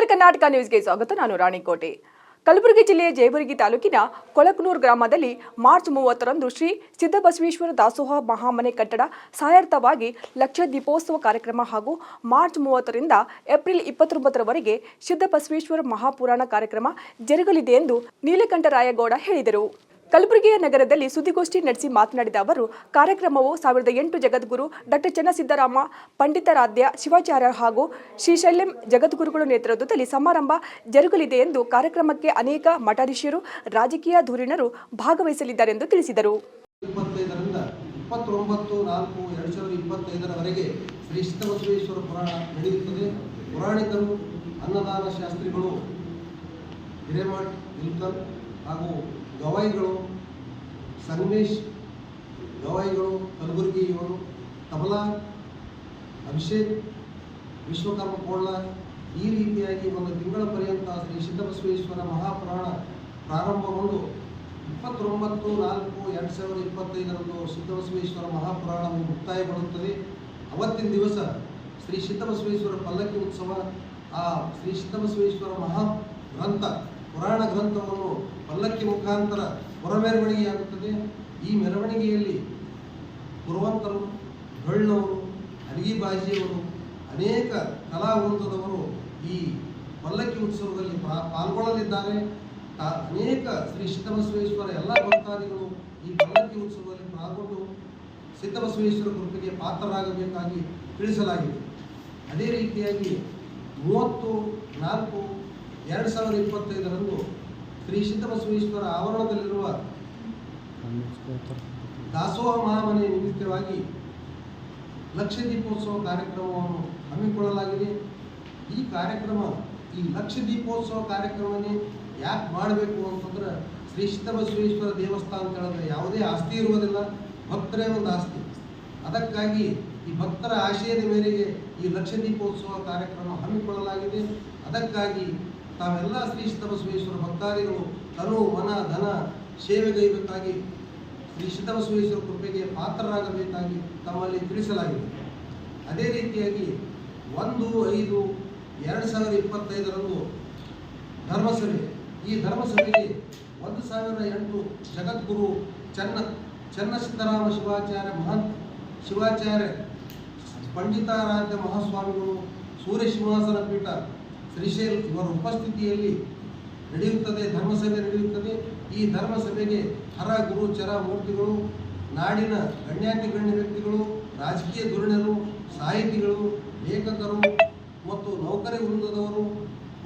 ಉತ್ತರ ಕರ್ನಾಟಕ ನ್ಯೂಸ್ಗೆ ಸ್ವಾಗತ. ನಾನು ರಾಣಿಕೋಟೆ. ಕಲಬುರಗಿ ಜಿಲ್ಲೆಯ ಜಯಬುರ್ಗಿ ತಾಲೂಕಿನ ಕೊಳಕನೂರು ಗ್ರಾಮದಲ್ಲಿ ಮಾರ್ಚ್ ಮೂವತ್ತರಂದು ಶ್ರೀ ಸಿದ್ದಬಸವೇಶ್ವರ ದಾಸೋಹ ಮಹಾಮನೆ ಕಟ್ಟಡ ಸಹಾಯಾರ್ಥವಾಗಿ ಲಕ್ಷ ದೀಪೋತ್ಸವ ಕಾರ್ಯಕ್ರಮ ಹಾಗೂ ಮಾರ್ಚ್ ಮೂವತ್ತರಿಂದ ಏಪ್ರಿಲ್ ಇಪ್ಪತ್ತೊಂಬತ್ತರವರೆಗೆ ಸಿದ್ದಬಸವೇಶ್ವರ ಮಹಾಪುರಾಣ ಕಾರ್ಯಕ್ರಮ ಜರುಗಲಿದೆ ಎಂದು ನೀಲಕಂಠರಾಯಗೌಡ ಹೇಳಿದರು. ಕಲಬುರಗಿಯ ನಗರದಲ್ಲಿ ಸುದ್ದಿಗೋಷ್ಠಿ ನಡೆಸಿ ಮಾತನಾಡಿದ ಅವರು, ಕಾರ್ಯಕ್ರಮವು ಸಾವಿರದ ಎಂಟು ಜಗದ್ಗುರು ಡಾಕ್ಟರ್ ಚನ್ನಸಿದ್ದರಾಮ, ಪಂಡಿತಾರಾಧ್ಯ ಶಿವಾಚಾರ್ಯ ಹಾಗೂ ಶ್ರೀಶೈಲ್ಯಂ ಜಗದ್ಗುರುಗಳ ನೇತೃತ್ವದಲ್ಲಿ ಸಮಾರಂಭ ಜರುಗಲಿದೆ ಎಂದು ಕಾರ್ಯಕ್ರಮಕ್ಕೆ ಅನೇಕ ಮಠಾಧೀಶರು, ರಾಜಕೀಯ ಧುರೀಣರು ಭಾಗವಹಿಸಲಿದ್ದಾರೆ ಎಂದು ತಿಳಿಸಿದರು ಪುರಾಣಿಕರು, ಅನ್ನದಾನ ಶಾಸ್ತ್ರಿಗಳು ಹಿರೇಮಠ್ ಹಾಗೂ ಗವಾಯಿಗಳು ಸಂಗಮೇಶ್ ಗವಾಯಿಗಳು ಕಲಬುರಗಿ ಇವರು ತಬಲಾ ಅಭಿಷೇಕ್, ವಿಶ್ವಕರ್ಮ ಕೋಳ್ಳ ಈ ರೀತಿಯಾಗಿ ಒಂದು ತಿಂಗಳ ಪರ್ಯಂತ ಶ್ರೀ ಸಿದ್ದಬಸವೇಶ್ವರ ಮಹಾಪುರಾಣ ಪ್ರಾರಂಭಗೊಂಡು ಇಪ್ಪತ್ತೊಂಬತ್ತು ನಾಲ್ಕು ಎರಡು ಸಾವಿರದ ಇಪ್ಪತ್ತೈದರಂದು ಸಿದ್ದಬಸವೇಶ್ವರ ಮಹಾಪುರಾಣವು ಮುಕ್ತಾಯಗೊಳ್ಳುತ್ತದೆ. ಅವತ್ತಿನ ದಿವಸ ಶ್ರೀ ಸಿದ್ದಬಸವೇಶ್ವರ ಪಲ್ಲಕ್ಕಿ ಉತ್ಸವ, ಆ ಶ್ರೀ ಸಿದ್ದಬಸವೇಶ್ವರ ಮಹಾ ಗ್ರಂಥ ಪುರಾಣ ಗ್ರಂಥವನ್ನು ಪಲ್ಲಕ್ಕಿ ಮುಖಾಂತರ ಹೊರಮೆರವಣಿಗೆಯಾಗುತ್ತದೆ ಈ ಮೆರವಣಿಗೆಯಲ್ಲಿ ಪುರವಂತರು ಡೊಳ್ಳವರು ಅಡಿಗೆ ಬಾಜಿಯವರು, ಅನೇಕ ಕಲಾವೃಂದದವರು ಈ ಪಲ್ಲಕ್ಕಿ ಉತ್ಸವದಲ್ಲಿ ಪಾಲ್ಗೊಳ್ಳಲಿದ್ದಾರೆ. ಅನೇಕ ಶ್ರೀ ಸಿದ್ದಬಸವೇಶ್ವರ ಎಲ್ಲ ಭಕ್ತಾದಿಗಳು ಈ ಪಲ್ಲಕ್ಕಿ ಉತ್ಸವದಲ್ಲಿ ಪಾಲ್ಗೊಂಡು ಸಿದ್ದಬಸವೇಶ್ವರ ಕೃಪೆಗೆ ಪಾತ್ರರಾಗಬೇಕಾಗಿ ತಿಳಿಸಲಾಗಿದೆ. ಅದೇ ರೀತಿಯಾಗಿ ಮೂವತ್ತು ನಾಲ್ಕು ಎರಡು ಸಾವಿರದ ಇಪ್ಪತ್ತೈದರಂದು ಶ್ರೀ ಸಿದ್ದಬಸವೇಶ್ವರ ಆವರಣದಲ್ಲಿರುವ ದಾಸೋಹ ಮಹಾಮನೆ ನಿಮಿತ್ತವಾಗಿ ಲಕ್ಷ ದೀಪೋತ್ಸವ ಕಾರ್ಯಕ್ರಮವನ್ನು ಹಮ್ಮಿಕೊಳ್ಳಲಾಗಿದೆ. ಈ ಕಾರ್ಯಕ್ರಮ, ಈ ಲಕ್ಷ ದೀಪೋತ್ಸವ ಕಾರ್ಯಕ್ರಮನೇ ಯಾಕೆ ಮಾಡಬೇಕು ಅಂತಂದ್ರೆ ಶ್ರೀ ಸಿದ್ದಬಸವೇಶ್ವರ ದೇವಸ್ಥಾನ ಅಂತ ಹೇಳಿದ್ರೆ ಯಾವುದೇ ಆಸ್ತಿ ಇರುವುದಿಲ್ಲ, ಭಕ್ತರೇ ಒಂದು ಆಸ್ತಿ. ಅದಕ್ಕಾಗಿ ಈ ಭಕ್ತರ ಆಶಯದ ಮೇರೆಗೆ ಈ ಲಕ್ಷ ದೀಪೋತ್ಸವ ಕಾರ್ಯಕ್ರಮ ಹಮ್ಮಿಕೊಳ್ಳಲಾಗಿದೆ. ಅದಕ್ಕಾಗಿ ತಾವೆಲ್ಲ ಶ್ರೀ ಸಿದ್ದಬಸವೇಶ್ವರ ಭಕ್ತಾದಿಗಳು ತನು ಮನ ಧನ ಸೇವೆಗೈಬೇಕಾಗಿ ಶ್ರೀ ಸಿದ್ದಬಸವೇಶ್ವರ ಕೃಪೆಗೆ ಪಾತ್ರರಾಗಬೇಕಾಗಿ ತಮ್ಮಲ್ಲಿ ತಿಳಿಸಲಾಗಿದೆ. ಅದೇ ರೀತಿಯಾಗಿ ಒಂದು, ಐದು, ಎರಡು ಸಾವಿರದ ಇಪ್ಪತ್ತೈದರಂದು ಧರ್ಮಸಭೆ. ಈ ಧರ್ಮಸಭೆಗೆ ಒಂದು ಸಾವಿರದ ಎಂಟು ಜಗದ್ಗುರು ಚನ್ನ ಚನ್ನ ಸಿದ್ದರಾಮ ಶಿವಾಚಾರ್ಯ ಮಹಂತ್, ಶಿವಾಚಾರ್ಯ ಪಂಡಿತಾರಾಧ್ಯ ಮಹಾಸ್ವಾಮಿಗಳು, ಸೂರ್ಯ ಸಿಂಹಾಸನ ಪೀಠ ಶ್ರೀಶೈಲ್ ಇವರ ಉಪಸ್ಥಿತಿಯಲ್ಲಿ ನಡೆಯುತ್ತದೆ, ಧರ್ಮಸಭೆ ನಡೆಯುತ್ತದೆ. ಈ ಧರ್ಮಸಭೆಗೆ ಹರ, ಗುರು, ಚರ, ಮೂರ್ತಿಗಳು, ನಾಡಿನ ಗಣ್ಯಾತಿ ಗಣ್ಯ ವ್ಯಕ್ತಿಗಳು, ರಾಜಕೀಯ ಧುರಣರು, ಸಾಹಿತಿಗಳು, ಲೇಖಕರು ಮತ್ತು ನೌಕರಿ ವೃಂದದವರು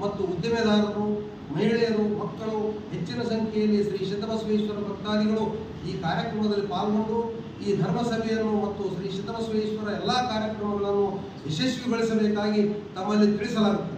ಮತ್ತು ಉದ್ದಿಮೆದಾರರು ಮಹಿಳೆಯರು, ಮಕ್ಕಳು, ಹೆಚ್ಚಿನ ಸಂಖ್ಯೆಯಲ್ಲಿ ಶ್ರೀ ಶತಬಸವೇಶ್ವರ ಭಕ್ತಾದಿಗಳು ಈ ಕಾರ್ಯಕ್ರಮದಲ್ಲಿ ಪಾಲ್ಗೊಂಡು ಈ ಧರ್ಮಸಭೆಯನ್ನು ಮತ್ತು ಶ್ರೀ ಶತಬಸವೇಶ್ವರ ಎಲ್ಲ ಕಾರ್ಯಕ್ರಮಗಳನ್ನು ಯಶಸ್ವಿಗೊಳಿಸಬೇಕಾಗಿ ತಮ್ಮಲ್ಲಿ ತಿಳಿಸಲಾಗುತ್ತದೆ.